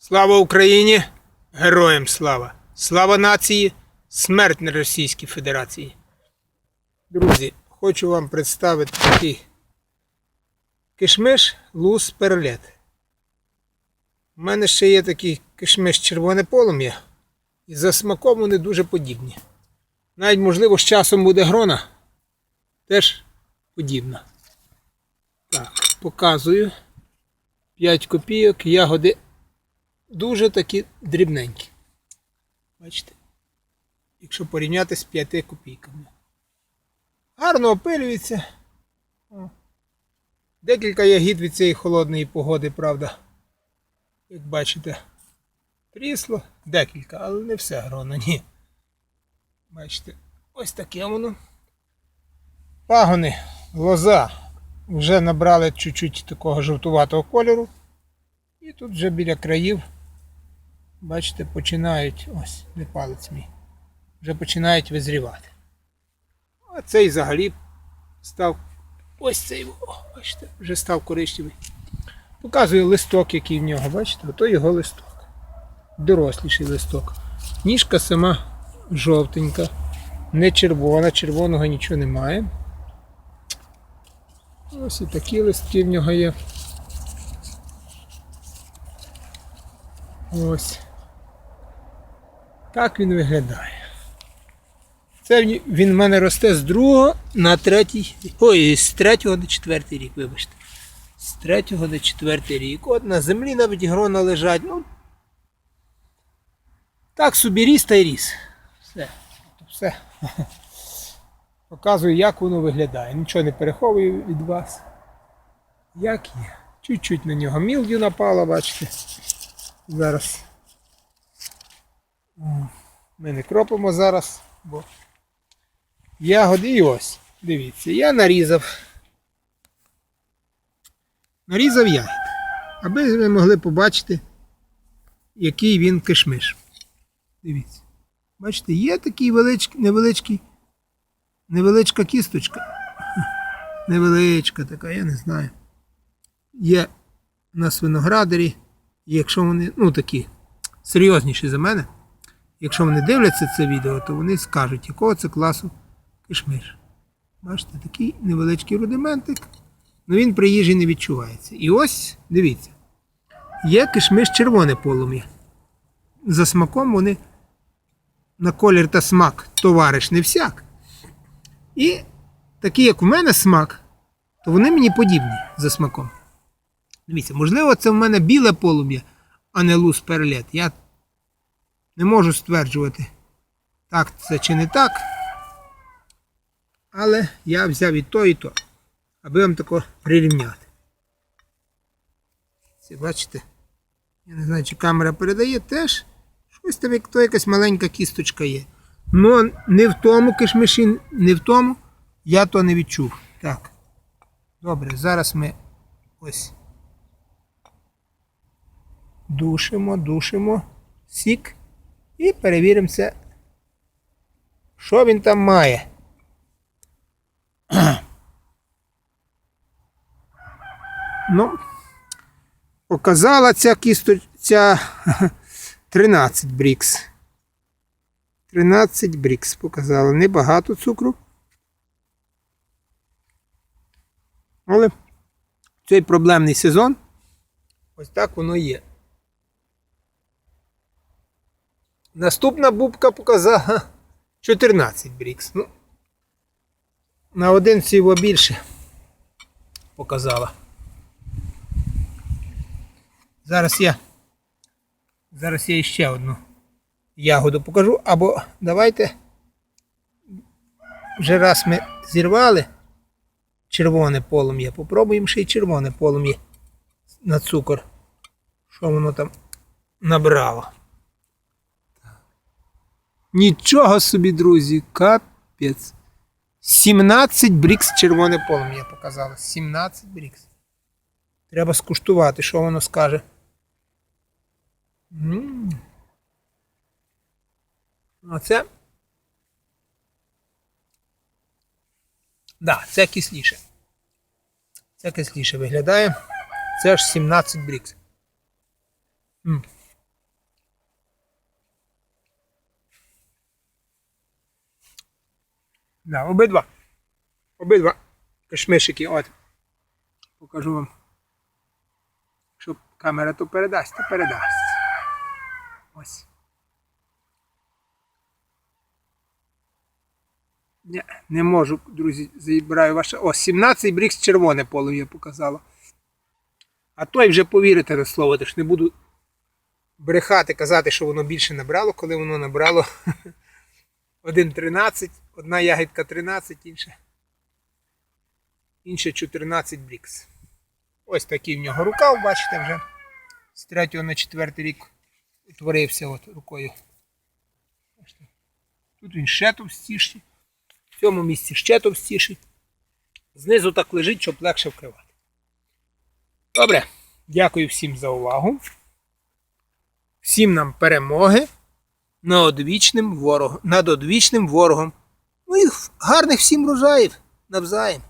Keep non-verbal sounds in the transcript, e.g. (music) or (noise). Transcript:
Слава Україні! Героям слава! Слава нації! Смерть на Російській Федерації! Друзі, хочу вам представити такий кишмиш лус перлет. У мене ще є такий кишмиш червоне полум'я. І за смаком вони дуже подібні. Навіть, можливо, з часом буде грона. Теж подібна. Так, показую. 5 копійок, ягоди дуже такі дрібненькі. Бачите? Якщо порівняти з 5 копійками. Гарно опилюється. Декілька ягід від цієї холодної погоди, правда. Як бачите, трісло. Декілька, але не все гроно, ні. Бачите, ось таке воно. Пагони, лоза вже набрали чуть-чуть такого жовтуватого кольору. І тут вже біля країв, бачите, починають, ось, не палець мій, вже починають визрівати. А цей взагалі став ось цей, о, бачите, вже став коричневий. Показую листок, який в нього, бачите, ото його листок. Доросліший листок. Ніжка сама жовтенька, не червона, червоного нічого немає. Ось і такі листки в нього є. Ось. Так він виглядає. Це він- в мене росте з другого на третій. Ой, з третього до четвертий рік, вибачте. З третього до четвертий рік. От на землі навіть грона лежать. Ну, так собі ріс та й ріс. Все. Все. (laughs) Показую, як воно виглядає. Нічого не переховую від вас. Як є. Чуть-чуть на нього мілдю напало, бачите. Зараз. Ми не кропимо зараз, бо ягоди і ось. Дивіться, я нарізав. Нарізав ягід. Аби ви могли побачити, який він кишмиш. Дивіться. Бачите, є такий величкий, невеличкий, невеличка кісточка. (laughs) Невеличка така, я не знаю. Є у нас виноградарі, і якщо вони, ну такі серйозніші за мене, якщо вони дивляться це відео, то вони скажуть, якого це класу кишмиш. Бачите, такий невеличкий рудиментик, але він при їжі не відчувається. І ось, дивіться, є кишмиш червоне полум'я. За смаком вони на колір та смак товариш не всяк. І такі, як у мене смак, то вони мені подібні за смаком. Дивіться, можливо, це в мене біле полум'я, а не лус перлет. Я не можу стверджувати, так це чи не так. Але я взяв і то, і то, аби вам тако прирівняти. Це бачите? Я не знаю, чи камера передає теж. Щось там, як то якась маленька кісточка є. Ну, не в тому кишмиші, не в тому, я то не відчув. Так. Добре, зараз ми ось душимо, душимо сік і перевіримо це, що він там має. (clears throat) Ну, показала ця кісточка (laughs) 13 брікс. 13 брікс показала. Небагато цукру. Але цей проблемний сезон ось так воно є. Наступна бубка показала 14 брікс. Ну, на один всього більше показала. Зараз я зараз я ще одну ягоду покажу. Або давайте вже раз ми зірвали червоне полум'я. Попробуємо ще й червоне полум'я на цукор. Що воно там набрало. Нічого собі, друзі, капець. 17 брікс червоне полум'я показало. 17 брікс. Треба скуштувати, що воно скаже. М. Оце. Да, це кисліше. Це кисліше виглядає. Це аж 17 брікс. М. Да, обидва. Обидва кишмишики. От. Покажу вам. Якщо камера то передасть, то передасть. Ось. Ні, не можу, друзі, забираю ваше. О, 17 брікс червоне полум'я показало. А той вже повірите на слово, тож не буду брехати, казати, що воно більше набрало, коли воно набрало (laughs) 1,13, одна ягідка 13, інша, інша 14 брікс. Ось такий в нього рукав, бачите, вже з 3 на 4 рік утворився от рукою. Тут він ще товстіший, в цьому місці ще товстіший. Знизу так лежить, щоб легше вкривати. Добре, дякую всім за увагу. Всім нам перемоги над одвічним ворогом, над одвічним ворогом. Ну і гарних всім врожаїв навзаєм.